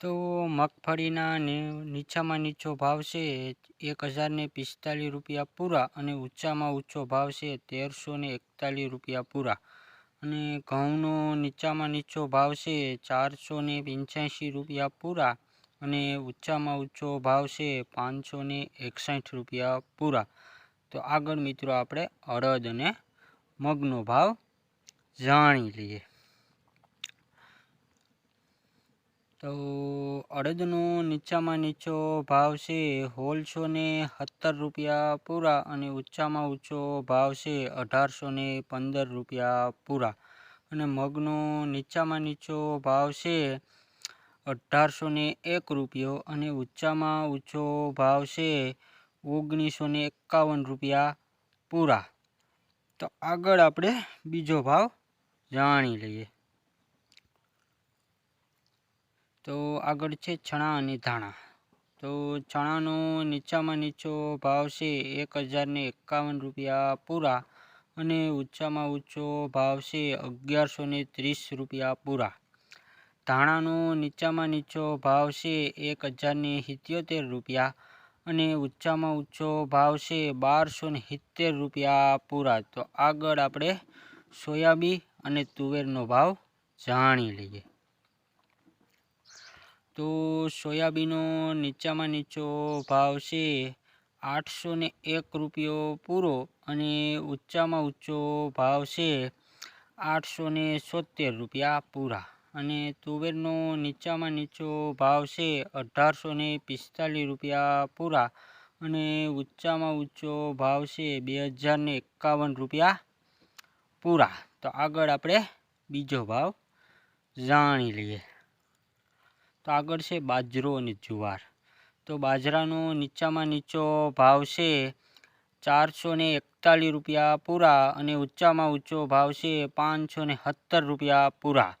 તો મગફળીના નીચામાં નીચો ભાવ છે, એક હજારને પિસ્તાલીસ રૂપિયા પૂરા અને ઊંચામાં ઊંચો ભાવ છે, તેરસો ને એકતાલીસ રૂપિયા પૂરા. અને ઘઉંનો નીચામાં નીચો ભાવ છે, ચારસો ને પંચ્યાસી રૂપિયા પૂરા અને ઊંચામાં ઊંચો ભાવ છે, પાંચસો ને એકસઠ રૂપિયા પૂરા. તો આગળ મિત્રો આપણે અડદ અને મગનો ભાવ જાણી લઈએ. તો અડદનો નીચામાં નીચો ભાવ છે હોલસો ને સત્તર રૂપિયા પૂરા અને ઊંચામાં ઊંચો ભાવ છે અઢારસો ને પંદર રૂપિયા પૂરા. અને મગનો નીચામાં નીચો ભાવ છે અઢારસો ને એક રૂપિયો અને ઊંચામાં ઊંચો ભાવ છે ઓગણીસો ને એકાવન રૂપિયા પૂરા. તો આગળ આપણે બીજો ભાવ જાણી લઈએ. તો આગળ છે ચણા અને ધાણા. તો ચણાનો નીચામાં નીચો ભાવ છે એક હજારને એકાવન રૂપિયા પૂરા અને ઊંચામાં ઊંચો ભાવ છે અગિયારસો ને ત્રીસ રૂપિયા પૂરા. ધાણાનો નીચામાં નીચો ભાવ છે એક હજારને સિત્યોતેર રૂપિયા અને ઊંચામાં ઊંચો ભાવ છે બારસો ને સિત્તેર રૂપિયા પૂરા. તો આગળ આપણે સોયાબી અને તુવેરનો ભાવ જાણી લઈએ. તો સોયાબીનનો નીચામાં નીચો ભાવ છે આઠસો ને એક રૂપિયો પૂરો અને ઊંચામાં ઊંચો ભાવ છે આઠસો ને સોતેર રૂપિયા પૂરા. અને તુવેરનો નીચામાં નીચો ભાવ છે અઢારસો ને પિસ્તાલીસ રૂપિયા પૂરા અને ઊંચામાં ઊંચો ભાવ છે બે હજાર ને એકાવન રૂપિયા પૂરા. તો આગળ આપણે બીજો ભાવ જાણી લઈએ. તો આગળ છે બાજરો અને જુવાર. તો બાજરાનો નીચામાં નીચો ભાવ છે ચારસો ને એકતાલીસ રૂપિયા પૂરા અને ઊંચામાં ઊંચો ભાવ છે પાંચસો ને સત્તર રૂપિયા પૂરા.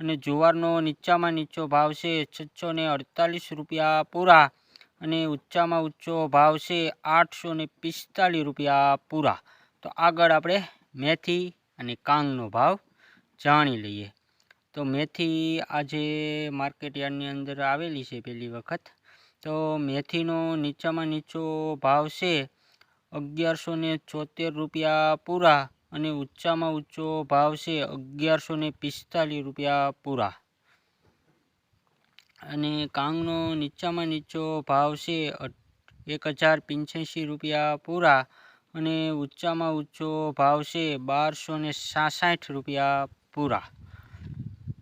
અને જુવારનો નીચામાં નીચો ભાવ છે છસો ને અડતાલીસ રૂપિયા પૂરા અને ઊંચામાં ઊંચો ભાવ છે આઠસો ને પિસ્તાલીસ રૂપિયા પૂરા. તો આગળ આપણે મેથી અને કાંગનો ભાવ જાણી લઈએ. તો મેથી આજે માર્કેટ યાર્ડની અંદર આવેલી છે પહેલી વખત, તો મેથીનો નીચામાં નીચો ભાવ છે અગિયારસો ને ચોતેર રૂપિયા પૂરા અને ઊંચામાં ઊંચો ભાવ છે અગિયારસો ને પિસ્તાલીસ રૂપિયા પૂરા. અને કાંગનો નીચામાં નીચો ભાવ છે એક હજાર પંચ્યાસી રૂપિયા પૂરા અને ઊંચામાં ઊંચો ભાવ છે બારસો ને સાસઠ રૂપિયા પૂરા.